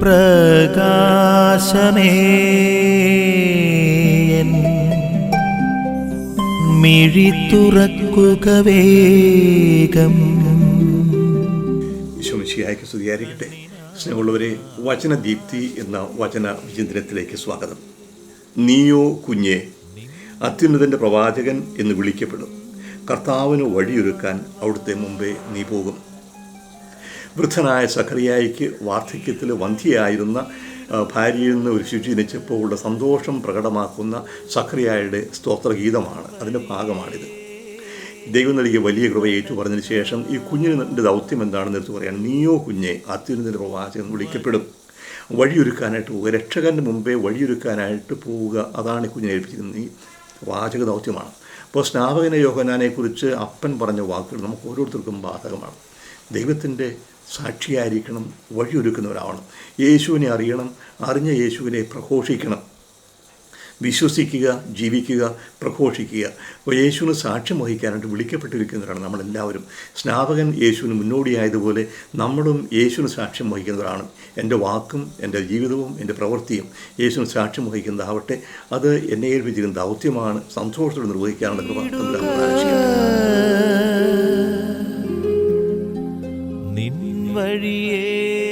പ്രകാശമേ. മിഴി വേഗം. ഈശോമിശിയായ്ക്ക് സ്തുതിയായിരിക്കട്ടെ. സ്നേഹമുള്ളവരെ വചനദീപ്തി എന്ന വചന വിചിന്തനത്തിലേക്ക് സ്വാഗതം. നീയോ കുഞ്ഞെ അത്യുന്നതന്റെ പ്രവാചകൻ എന്ന് വിളിക്കപ്പെടും. കർത്താവിന് വഴിയൊരുക്കാൻ അവിടുത്തെ മുമ്പേ നീ പോകും. വൃദ്ധനായ സഖറിയായിക്ക് വാർദ്ധക്യത്തിൽ വന്ധ്യയായിരുന്ന ഭാര്യയിൽ നിന്ന് ഒരു ശിശു ജനിച്ചപ്പോൾ ഉള്ള സന്തോഷം പ്രകടമാക്കുന്ന സഖറിയായുടെ സ്തോത്രഗീതമാണ്. അതിന്റെ ഭാഗമാണിത്. ദൈവം നൽകിയ വലിയ കൃപ ഏറ്റു പറഞ്ഞതിന് ശേഷം ഈ കുഞ്ഞിന്റെ ദൗത്യം എന്താണെന്ന് എടുത്ത് പറയാൻ നീയോ കുഞ്ഞെ അത്യുന്നതിന്റെ പ്രവാചകൻ എന്ന് വിളിക്കപ്പെടും. വഴിയൊരുക്കാനായിട്ട് പോവുക രക്ഷകന്റെ മുമ്പേ വഴിയൊരുക്കാനായിട്ട് പോവുക അതാണ് ഈ കുഞ്ഞിനെ ഏൽപ്പിച്ചിരിക്കുന്നത് ഈ വാചക ദൗത്യമാണ്. അപ്പോൾ സ്നാപകന യോഹനാനെക്കുറിച്ച് അപ്പൻ പറഞ്ഞ വാക്കുകൾ നമുക്ക് ഓരോരുത്തർക്കും ബാധകമാണ്. ദൈവത്തിന്റെ സാക്ഷിയായിരിക്കണം വഴിയൊരുക്കുന്നവരാവണം. യേശുവിനെ അറിയണം അറിഞ്ഞ യേശുവിനെ പ്രഘോഷിക്കണം. വിശ്വസിക്കുക ജീവിക്കുക പ്രഘോഷിക്കുക. അപ്പോൾ യേശുവിന് സാക്ഷ്യം വഹിക്കാനായിട്ട് വിളിക്കപ്പെട്ടിരിക്കുന്നവരാണ് നമ്മളെല്ലാവരും. സ്നാപകൻ യേശുവിന് മുന്നോടിയായതുപോലെ നമ്മളും യേശുവിന് സാക്ഷ്യം വഹിക്കുന്നവരാണ്. എന്റെ വാക്കും എന്റെ ജീവിതവും എന്റെ പ്രവൃത്തിയും യേശുവിന് സാക്ഷ്യം വഹിക്കുന്നതാവട്ടെ. അത് എന്നെ ഏൽപ്പിച്ചിരിക്കുന്ന ദൗത്യമാണ് സന്തോഷത്തോടെ നിർവഹിക്കാനുള്ള varier.